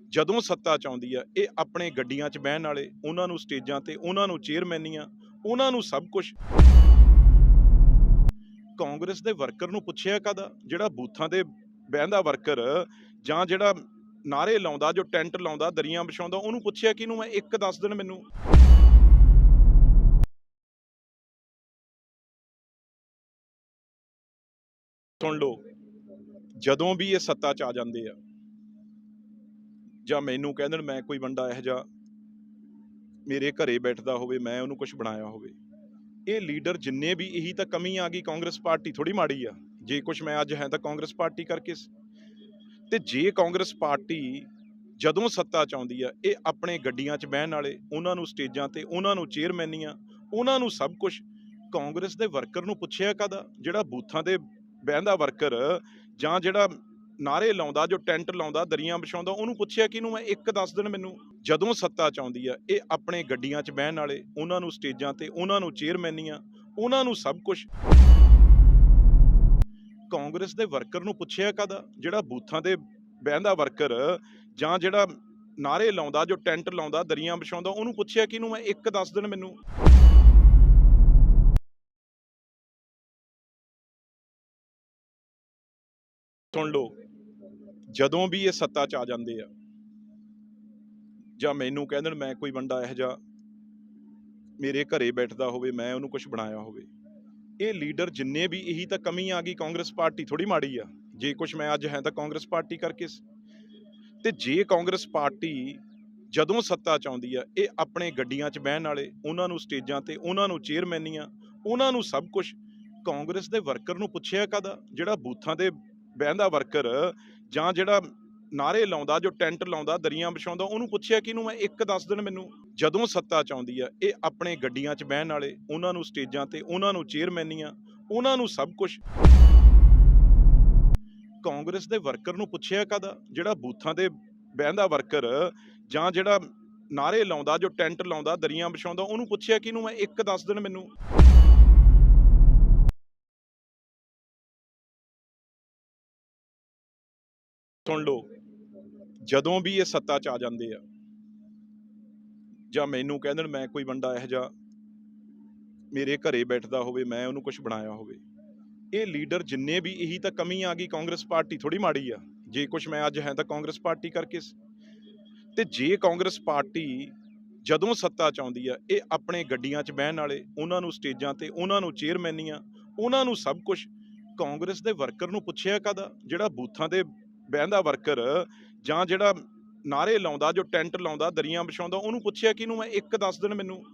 ਜਦੋਂ ਸੱਤਾ ਚ ਆਉਂਦੀ ਆ, ਇਹ ਆਪਣੇ ਗੱਡੀਆਂ 'ਚ ਬਹਿਣ ਵਾਲੇ, ਉਹਨਾਂ ਨੂੰ ਸਟੇਜਾਂ ਤੇ, ਉਹਨਾਂ ਨੂੰ ਚੇਅਰਮੈਨੀਆਂ ਉਹਨਾਂ ਨੂੰ ਸਭ ਕੁਝ ਕਾਂਗਰਸ ਦੇ ਵਰਕਰ ਨੂੰ ਪੁੱਛਿਆ ਕਦਾ ਜਿਹੜਾ ਬੂਥਾਂ ਦੇ ਬਹਿੰਦਾ ਵਰਕਰ, ਜਾਂ ਜਿਹੜਾ ਨਾਰੇ ਲਾਉਂਦਾ, ਜੋ ਟੈਂਟ ਲਾਉਂਦਾ, ਦਰੀਆਂ ਵਿਛਾਉਂਦਾ, ਉਹਨੂੰ ਪੁੱਛਿਆ ਕਿਹਨੂੰ? ਮੈਂ ਇੱਕ ਦੱਸ ਦਿਨ ਮੈਨੂੰ। ਸੁਣ ਲਓ, ਜਦੋਂ ਵੀ ਇਹ ਸੱਤਾ ਚ ਆ ਜਾਂਦੇ ਆ ਜਾਂ ਮੈਨੂੰ ਕਹਿ ਦੇਣ ਮੈਂ ਕੋਈ ਬੰਦਾ ਇਹੋ ਜਿਹਾ ਮੇਰੇ ਘਰੇ ਬੈਠਦਾ ਹੋਵੇ, ਮੈਂ ਉਹਨੂੰ ਕੁਝ ਬਣਾਇਆ ਹੋਵੇ। ਇਹ ਲੀਡਰ ਜਿੰਨੇ ਵੀ ਇਹੀ ਤਾਂ ਕਮੀ ਆ ਗਈ ਕਾਂਗਰਸ ਪਾਰਟੀ ਥੋੜੀ ਮਾੜੀ ਆ। ਜੇ ਕੁਝ ਮੈਂ ਅੱਜ ਹੈ ਤਾਂ ਕਾਂਗਰਸ ਪਾਰਟੀ ਕਰਕੇ ਤੇ ਜੇ ਕਾਂਗਰਸ ਪਾਰਟੀ ਜਦੋਂ ਸੱਤਾ ਚ ਆਉਂਦੀ ਆ, ਇਹ ਆਪਣੇ ਗੱਡੀਆਂ 'ਚ ਬਹਿਣ ਵਾਲੇ, ਉਹਨਾਂ ਨੂੰ ਸਟੇਜਾਂ ਤੇ, ਉਹਨਾਂ ਨੂੰ ਚੇਅਰਮੈਨੀਆਂ, ਉਹਨਾਂ ਨੂੰ ਸਭ ਕੁਝ ਕਾਂਗਰਸ ਦੇ ਵਰਕਰ ਨੂੰ ਪੁੱਛਿਆ ਕਦਾ ਜਿਹੜਾ ਬੂਥਾਂ ਦੇ ਬਹਿੰਦਾ ਵਰਕਰ ਜਾਂ ਜਿਹੜਾ ਨਾਰੇ ਲਾਉਂਦਾ, ਜੋ ਟੈਂਟ ਲਾਉਂਦਾ, ਦਰੀਆਂ ਵਿਛਾਉਂਦਾ, ਉਹਨੂੰ ਪੁੱਛਿਆ ਕਿਹਨੂੰ ਮੈਂ ਇੱਕ ਦੱਸ ਦਿਨ ਮੈਨੂੰ ਜਦੋਂ ਸੱਤਾ ਚ ਆਉਂਦੀ ਆ, ਇਹ ਆਪਣੇ ਗੱਡੀਆਂ 'ਚ ਬਹਿਣ ਵਾਲੇ, ਉਹਨਾਂ ਨੂੰ ਸਟੇਜਾਂ ਤੇ, ਉਹਨਾਂ ਨੂੰ ਚੇਅਰਮੈਨੀਆਂ ਉਹਨਾਂ ਨੂੰ ਸਭ ਕੁਝ ਕਾਂਗਰਸ ਦੇ ਵਰਕਰ ਨੂੰ ਪੁੱਛਿਆ ਕਦਾ ਜਿਹੜਾ ਬੂਥਾਂ ਤੇ ਬਹਿੰਦਾ ਵਰਕਰ ਜਾਂ ਜਿਹੜਾ ਨਾਰੇ ਲਾਉਂਦਾ, ਜੋ ਟੈਂਟ ਲਾਉਂਦਾ, ਦਰੀਆਂ ਵਿਛਾਉਂਦਾ, ਉਹਨੂੰ ਪੁੱਛਿਆ ਕਿਹਨੂੰ ਮੈਂ ਇੱਕ ਦੱਸ ਦਿਨ ਮੈਨੂੰ ਸੁਣ ਲਓ। ਜਦੋਂ ਵੀ ਇਹ ਸੱਤਾ ਚ ਆ ਜਾਂਦੇ ਆ, ਜਾਂ ਮੈਨੂੰ ਕਹਿੰਦੇ ਮੈਂ ਕੋਈ ਬੰਦਾ ਇਹੋ ਜਿਹਾ, ਮੇਰੇ ਘਰੇ ਬੈਠਦਾ ਹੋਵੇ, ਮੈਂ ਉਹਨੂੰ ਕੁਝ ਬਣਾਇਆ ਹੋਵੇ, ਇਹ ਲੀਡਰ ਜਿੰਨੇ ਵੀ ਇਹੀ ਤਾਂ ਕਮੀ ਆ ਗਈ ਕਾਂਗਰਸ ਪਾਰਟੀ ਥੋੜੀ ਮਾੜੀ ਆ, ਜੇ ਕੁਝ ਮੈਂ ਅੱਜ ਹੈ ਤਾਂ ਕਾਂਗਰਸ ਪਾਰਟੀ ਕਰਕੇ ਤੇ ਜੇ ਕਾਂਗਰਸ ਪਾਰਟੀ ਜਦੋਂ ਸੱਤਾ ਚ ਆਉਂਦੀ ਆ, ਇਹ ਆਪਣੇ ਗੱਡੀਆਂ 'ਚ ਬਹਿਣ ਵਾਲੇ, ਉਹਨਾਂ ਨੂੰ ਸਟੇਜਾਂ ਤੇ, ਉਹਨਾਂ ਨੂੰ ਚੇਅਰਮੈਨੀਆਂ, ਉਹਨਾਂ ਨੂੰ ਸਭ ਕੁਝ ਕਾਂਗਰਸ ਦੇ ਵਰਕਰ ਨੂੰ ਪੁੱਛਿਆ ਕਦਾ ਜਿਹੜਾ ਬੂਥਾਂ ਦੇ ਬਹਿੰਦਾ ਵਰਕਰ ਜਾਂ ਜਿਹੜਾ ਨਾਰੇ ਲਾਉਂਦਾ, ਜੋ ਟੈਂਟ ਲਾਉਂਦਾ, ਦਰੀਆਂ ਵਿਛਾਉਂਦਾ, ਉਹਨੂੰ ਪੁੱਛਿਆ ਕਿਹਨੂੰ ਮੈਂ ਇੱਕ ਦੱਸ ਦਿਨ ਮੈਨੂੰ ਜਦੋਂ ਸੱਤਾ ਚ ਆਉਂਦੀ ਆ, ਇਹ ਆਪਣੇ ਗੱਡੀਆਂ 'ਚ ਬਹਿਣ ਵਾਲੇ, ਉਹਨਾਂ ਨੂੰ ਸਟੇਜਾਂ ਤੇ, ਉਹਨਾਂ ਨੂੰ ਚੇਅਰਮੈਨੀਆਂ ਉਹਨਾਂ ਨੂੰ ਸਭ ਕੁਝ ਕਾਂਗਰਸ ਦੇ ਵਰਕਰ ਨੂੰ ਪੁੱਛਿਆ ਕਦਾ ਜਿਹੜਾ ਬੂਥਾਂ ਦੇ ਬਹਿੰਦਾ ਵਰਕਰ ਜਾਂ ਜਿਹੜਾ ਨਾਰੇ ਲਾਉਂਦਾ, ਜੋ ਟੈਂਟ ਲਾਉਂਦਾ, ਦਰੀਆਂ ਵਿਛਾਉਂਦਾ, ਉਹਨੂੰ ਪੁੱਛਿਆ ਕਿਹਨੂੰ ਮੈਂ ਇੱਕ ਦੱਸ ਦਿਨ ਮੈਨੂੰ ਸੁਣ ਲਓ। ਜਦੋਂ ਵੀ ਇਹ ਸੱਤਾ ਚ ਆ ਜਾਂਦੇ ਆ, ਜਾਂ ਮੈਨੂੰ ਕਹਿੰਦੇ ਮੈਂ ਕੋਈ ਬੰਦਾ ਇਹੋ ਜਿਹਾ ਮੇਰੇ ਘਰੇ ਬੈਠਦਾ ਹੋਵੇ, ਮੈਂ ਉਹਨੂੰ ਕੁਝ ਬਣਾਇਆ ਹੋਵੇ, ਇਹ ਲੀਡਰ ਜਿੰਨੇ ਵੀ, ਇਹੀ ਤਾਂ ਕਮੀ ਆ ਗਈ ਕਾਂਗਰਸ ਪਾਰਟੀ ਥੋੜੀ ਮਾੜੀ ਆ। ਜੇ ਕੁਝ ਮੈਂ ਅੱਜ ਹੈ ਤਾਂ ਕਾਂਗਰਸ ਪਾਰਟੀ ਕਰਕੇ ਤੇ ਜੇ ਕਾਂਗਰਸ ਪਾਰਟੀ ਜਦੋਂ ਸੱਤਾ ਚ ਆਉਂਦੀ ਆ, ਇਹ ਆਪਣੇ ਗੱਡੀਆਂ 'ਚ ਬਹਿਣ ਵਾਲੇ, ਉਹਨਾਂ ਨੂੰ ਸਟੇਜਾਂ ਤੇ, ਉਹਨਾਂ ਨੂੰ ਚੇਅਰਮੈਨੀਆਂ, ਉਹਨਾਂ ਨੂੰ ਸਭ ਕੁਝ ਕਾਂਗਰਸ ਦੇ ਵਰਕਰ ਨੂੰ ਪੁੱਛਿਆ ਕਦਾ ਜਿਹੜਾ ਬੂਥਾਂ ਦੇ ਬਹਿੰਦਾ ਵਰਕਰ ਜਾਂ ਜਿਹੜਾ ਨਾਰੇ ਲਾਉਂਦਾ, ਜੋ ਟੈਂਟ ਲਾਉਂਦਾ, ਦਰੀਆਂ ਵਿਛਾਉਂਦਾ, ਉਹਨੂੰ ਪੁੱਛਿਆ ਕਿ ਇਹਨੂੰ ਮੈਂ ਇੱਕ ਦੱਸ ਦਿਨ ਮੈਨੂੰ